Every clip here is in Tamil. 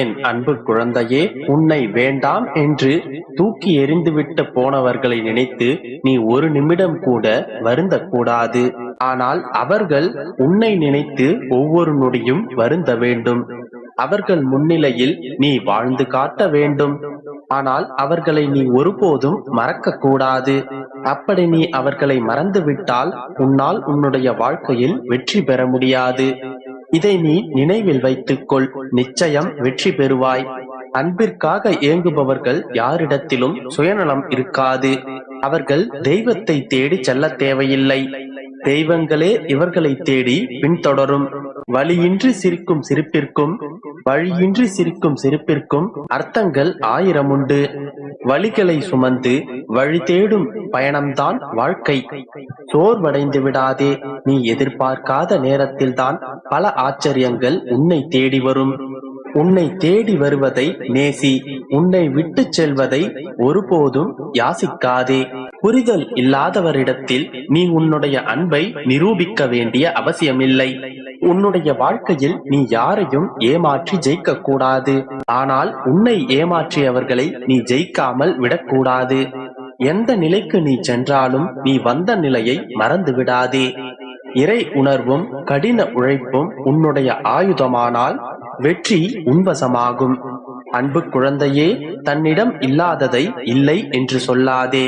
என் அன்பு குழந்தையே உன்னை வேண்டாம் என்று தூக்கி எறிந்துவிட்டு போனவர்களை நினைத்து நீ ஒரு நிமிடம் கூட வருந்த கூடாது ஆனால் அவர்கள் உன்னை நினைத்து ஒவ்வொரு நொடியும் வருந்த வேண்டும். அவர்கள் முன்னிலையில் நீ வாழ்ந்து காட்ட வேண்டும். ஆனால் அவர்களை நீ ஒருபோதும் மறக்க கூடாது அப்படி நீ அவர்களை மறந்துவிட்டால் உன்னால் உன்னுடைய வாழ்க்கையில் வெற்றி பெற முடியாது. இதை நீ நினைவில் வைத்துக்கொள். நிச்சயம் வெற்றி பெறுவாய். அன்பிற்காக ஏங்குபவர்கள் யாரிடத்திலும் சுயநலம் இருக்காது. அவர்கள் தெய்வத்தை தேடி செல்ல தேவையில்லை. தெய்வங்களே இவர்களை தேடி பின்தொடரும். வழியின்றி சிரிக்கும் சிரிப்பிற்கும் வழியின்றி சிரிக்கும் சிரிப்பிற்கும் அர்த்தங்கள் ஆயிரம் உண்டு வழிகளை சுமந்து வழி தேடும் பயணம்தான் வாழ்க்கை. சோர்வடைந்து விடாதே நீ எதிர்பார்க்காத நேரத்தில்தான் பல ஆச்சரியங்கள் உன்னை தேடி வரும். உன்னை தேடி வருவதை நேசி உன்னை விட்டுச் செல்வதை ஒருபோதும் யாசிக்காதே. புரிதல் இல்லாதவரிடத்தில் நீ உன்னுடைய அன்பை நிரூபிக்க வேண்டிய அவசியமில்லை. உன்னுடைய வாழ்க்கையில் நீ யாரையும் ஏமாற்றி ஜெயிக்க கூடாது ஆனால் உன்னை ஏமாற்றியவர்களை நீ ஜெயிக்காமல் விடக்கூடாது. எந்த நிலைக்கு நீ சென்றாலும் நீ வந்த நிலையை மறந்து விடாதே இறை உணர்வும் கடின உழைப்பும் உன்னுடைய ஆயுதமானால் வெற்றி உன்வசமாகும். அன்பு குழந்தையே தன்னிடம் இல்லாததை இல்லை என்று சொல்லாதே.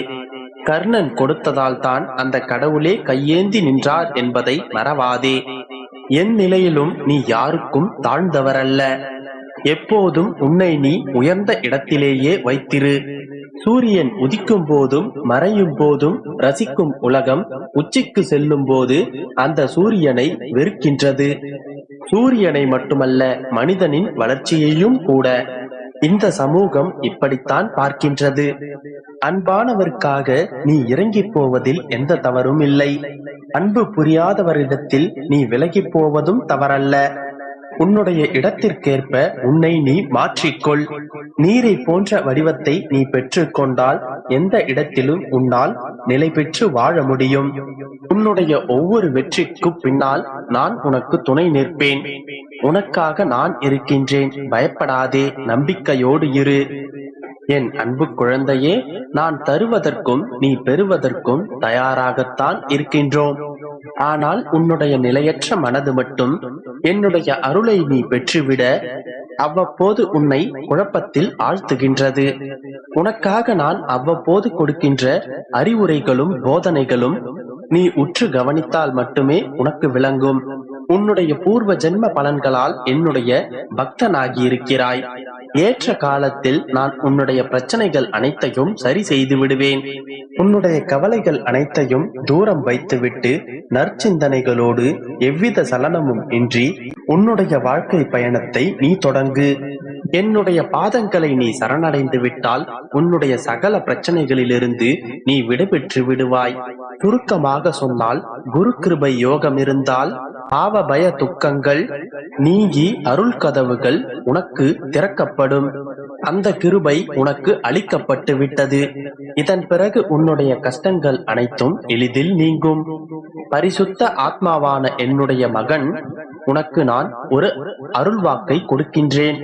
கர்ணன் கொடுத்ததால் தான் அந்த கடவுளே கையேந்தி நின்றார் என்பதை மறவாதே. என் நிலையிலும் நீ யாருக்கும் தாழ்ந்தவரல்ல. எப்போதும் உன்னை நீ உயர்ந்த இடத்திலேயே வைத்திரு. சூரியன் உதிக்கும் போதும் மறையும் போதும் ரசிக்கும் உலகம் உச்சிக்கு செல்லும் போது அந்த சூரியனை வெறுக்கின்றது. சூரியனை மட்டுமல்ல மனிதனின் வளர்ச்சியையும் கூட. இந்த சமூகம் இப்படித்தான் பார்க்கின்றது. அன்பானவருக்காக நீ இறங்கி போவதில் எந்த தவறும் இல்லை. அன்பு புரியாதவரிடத்தில் நீ விலகி போவதும் தவறல்ல. உன்னுடைய இடத்திற்கேற்ப உன்னை நீ மாற்றிக்கொள். நீரை போன்ற வடிவத்தை நீ பெற்றுக்கொண்டால் எந்த இடத்திலும் உன்னால் நிலை பெற்று வாழ முடியும். உன்னுடைய ஒவ்வொரு வெற்றிக்கு பின்னால் நான் உனக்கு துணை நிற்பேன். உனக்காக நான் இருக்கின்றேன். பயப்படாதே நம்பிக்கையோடு இரு. என் அன்பு குழந்தையே நான் தருவதற்கும் நீ பெறுவதற்கும் தயாராகத்தான் இருக்கின்றோம். ஆனால் உன்னுடைய நிலையற்ற மனது மட்டும் என்னுடைய அருளை நீ பெற்றுவிட அவ்வப்போது உன்னை குழப்பத்தில் ஆழ்த்துகின்றது. உனக்காக நான் அவ்வப்போது கொடுக்கின்ற அறிவுரைகளும் போதனைகளும் நீ உற்று கவனித்தால் மட்டுமே உனக்கு விளங்கும். உன்னுடைய பூர்வ ஜென்ம பலன்களால் என்னுடைய பக்தனாகி இருக்கிறாய் ஏற்ற காலத்தில் நான் உன்னுடைய பிரச்சனைகள் அனைத்தையும் சரி செய்து விடுவேன் உன்னுடைய கவலைகள் அனைத்தையும் தூரம் வைத்துவிட்டு நற்சிந்தனைகளோடு எவ்வித சலனமும் இன்றி உன்னுடைய வாழ்க்கை பயணத்தை நீ தொடங்கு. என்னுடைய பாதங்களை நீ சரணடைந்து விட்டால் உன்னுடைய சகல பிரச்சனைகளிலிருந்து நீ விடுபெற்று விடுவாய். சுருக்கமாக சொன்னால் குரு கிருபை யோகம் இருந்தால் பாவ பய துக்கங்கள் நீங்கி அருள் கதவுகள் உனக்கு திறக்கப்படும். அந்த கிருபை உனக்கு அளிக்கப்பட்டு விட்டது இதன் பிறகு உன்னுடைய கஷ்டங்கள் அனைத்தும் எளிதில் நீங்கும். பரிசுத்த ஆத்மாவான என்னுடைய மகன் உனக்கு நான் ஒரு அருள்வாக்கை கொடுக்கின்றேன்.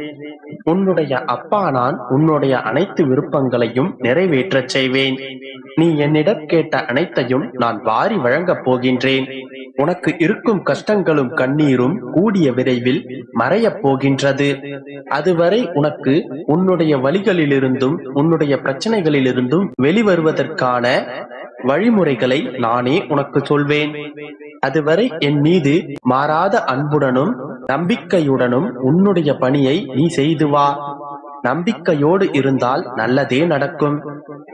உன்னுடைய அப்பா நான் உன்னுடைய அனைத்து விருப்பங்களையும் நிறைவேற்றச் செய்வேன். நீ என்னிடம் கேட்ட அனைத்தையும் நான் வாரி வழங்கப் போகின்றேன். உனக்கு இருக்கும் கஷ்டங்களும் கண்ணீரும் கூடிய விரைவில் மறையப் போகின்றது. அதுவரை உனக்கு உன்னுடைய வழிகளிலிருந்தும் உன்னுடைய பிரச்சனைகளிலிருந்தும் வெளிவருவதற்கான வழிமுறைகளை நானே உனக்கு சொல்வேன். அதுவரை என் மீது மாறாத அன்புடனும் நம்பிக்கையுடனும் உன்னுடைய பணியை நீ செய்து வா. நம்பிக்கையோடு இருந்தால் நல்லதே நடக்கும்.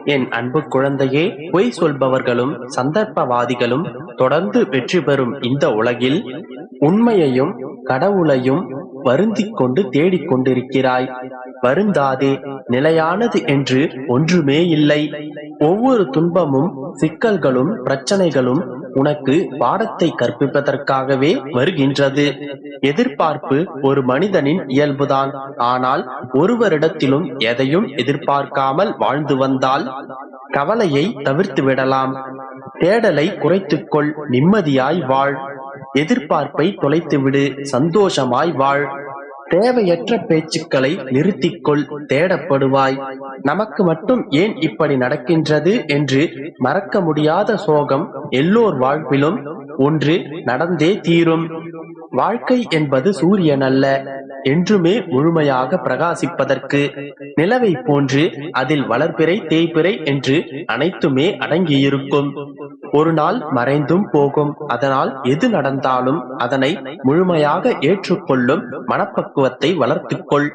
என் அன்பு குழந்தையே பொய் சொல்பவர்களும் சந்தர்ப்பவாதிகளும் தொடர்ந்து வெற்றி பெறும் இந்த உலகில் உண்மையையும் கடவுளையும் வருந்திக் கொண்டு தேடிக் கொண்டிருக்கிறாய். வருந்தாதே நிலையானது என்று ஒன்றுமே இல்லை. ஒவ்வொரு துன்பமும் சிக்கல்களும் பிரச்சனைகளும் உனக்கு பாடத்தை கற்பிப்பதற்காகவே வருகின்றது. எதிர்பார்ப்பு ஒரு மனிதனின் இயல்புதான். ஆனால் ஒருவரிடத்திலும் எதையும் எதிர்பார்க்காமல் வாழ்ந்து வந்தால் கவலையை தவிர்த்து விடலாம். தேடலை குறைத்துக்கொள் நிம்மதியாய் வாழ். எதிர்பார்ப்பை தொலைத்துவிடு சந்தோஷமாய் வாழ். தேவையற்ற பேச்சுக்களை நிறுத்திக்கொள் தேடப்படுவாய். நமக்கு மட்டும் ஏன் இப்படி நடக்கின்றது என்று மறக்க முடியாத சோகம் எல்லோர் வாழ்விலும் ஒன்று நடந்தே தீரும். வாழ்க்கை என்பது சூரியன் அல்ல என்றுமே முழுமையாக பிரகாசிப்பதற்கு. நிலவை போன்று அதில் வளர்பிறை தேய்பிறை என்று அனைத்துமே அடங்கியிருக்கும். ஒரு நாள் மறைந்தும் போகும். அதனால் எது நடந்தாலும் அதனை முழுமையாக ஏற்றுக்கொள்ளும் மனப்பக்குவத்தை வளர்த்துக்கொள்.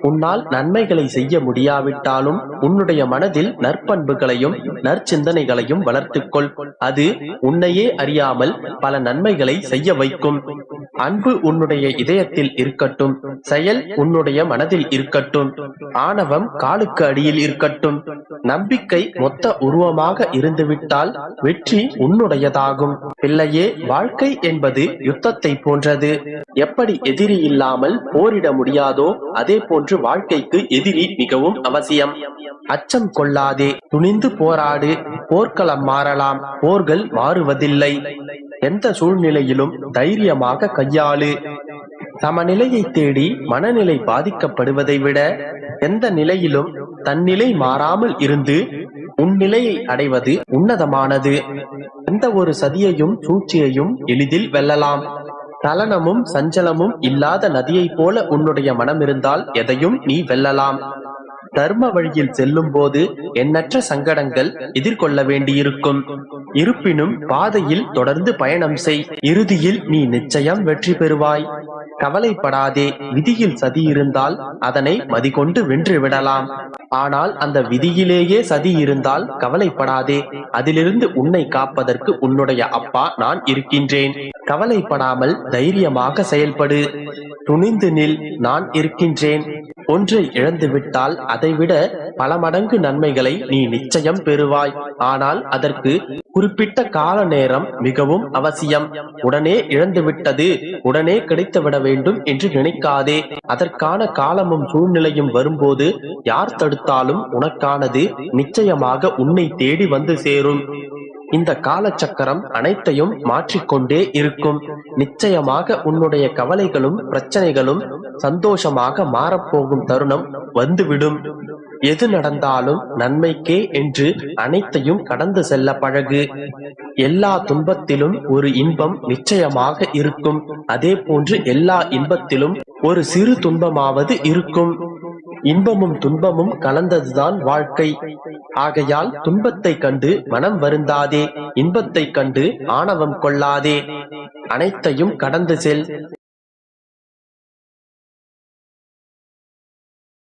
உன்னால் நன்மைகளை செய்ய முடியாவிட்டாலும் உன்னுடைய மனதில் நற்பண்புகளையும் நற்சிந்தனைகளையும் வளர்த்துக்கொள். அது உன்னையே அறியாமல் பல நன்மைகளை செய்ய வைக்கும். அன்பு உன்னுடைய இதயத்தில் இருக்கட்டும் செயல் உன்னுடைய மனதில் இருக்கட்டும் ஆணவம் காலுக்கு அடியில் இருக்கட்டும் நம்பிக்கை மொத்த உருவமாக இருந்துவிட்டால் வெற்றி உன்னுடையதாகும். பிள்ளையே வாழ்க்கை என்பது யுத்தத்தை போன்றது. எப்படி எதிரி இல்லாமல் போரிட முடியாதோ அதே போன்று வாழ்க்கைக்கு எதிரி மிகவும் அவசியம். அச்சம் கொள்ளாதே துணிந்து போராடு போர்க்களம் மாறலாம் போர்கள் மாறுவதில்லை. எந்த சூழ்நிலையிலும் தைரியமாக கையாளு. சமநிலையை தேடி மனநிலை பாதிக்கப்படுவதை விட எந்த நிலையிலும் தன்னிலை மாறாமல் இருந்து உன் நிலையை அடைவது உன்னதமானது. எந்த ஒரு சதியையும் சூழ்ச்சியையும் எளிதில் வெல்லலாம். தலனமும் சஞ்சலமும் இல்லாத நதியைப் போல உன்னுடைய மனம் இருந்தால் எதையும் நீ வெல்லலாம். தர்ம வழியில் செல்லும் போது எண்ணற்ற சங்கடங்கள் எதிர்கொள்ள வேண்டியிருக்கும். இருப்பினும் பாதையில் தொடர்ந்து பயணம் செய். இறுதியில் நீ நிச்சயம் வெற்றி பெறுவாய். கவலைப்படாதே விதியில் சதி இருந்தால் அதனை மதிகொண்டு வென்று விடலாம். ஆனால் அந்த விதியிலேயே சதி இருந்தால் கவலைப்படாதே அதிலிருந்து உன்னை காப்பதற்கு உன்னுடைய அப்பா நான் இருக்கின்றேன். கவலைப்படாமல் தைரியமாக செயல்படு. துணிந்து நில் நான் இருக்கின்றேன். ஒன்றை இழந்துவிட்டால் அதைவிட பல மடங்கு நன்மைகளை நீ நிச்சயம் பெறுவாய். ஆனால் அதற்கு குறிப்பிட்ட கால நேரம் மிகவும் அவசியம். உடனே இழந்துவிட்டது உடனே கிடைத்துவிட வேண்டும் என்று நினைக்காதே. அதற்கான காலமும் சூழ்நிலையும் வரும்போது யார் தடுத்தாலும் உனக்கானது நிச்சயமாக உன்னை தேடி வந்து சேரும். இந்த காலச்சக்கரம் அனைத்தையும் மாற்றிக்கொண்டே இருக்கும். நிச்சயமாக உன்னுடைய கவலைகளும் பிரச்சனைகளும் சந்தோஷமாக மாறப்போகும் தருணம் வந்துவிடும். எது நடந்தாலும் நன்மைக்கே என்று அனைத்தையும் கடந்து செல்ல பழகு. எல்லா துன்பத்திலும் ஒரு இன்பம் நிச்சயமாக இருக்கும். அதே போன்று எல்லா இன்பத்திலும் ஒரு சிறு துன்பமாவது இருக்கும். இன்பமும் துன்பமும் கலந்ததுதான் வாழ்க்கை. ஆகையால் துன்பத்தை கண்டு மனம் வருந்தாதே. இன்பத்தை கண்டு ஆணவம் கொள்ளாதே. அனைத்தையும் கடந்து செல்.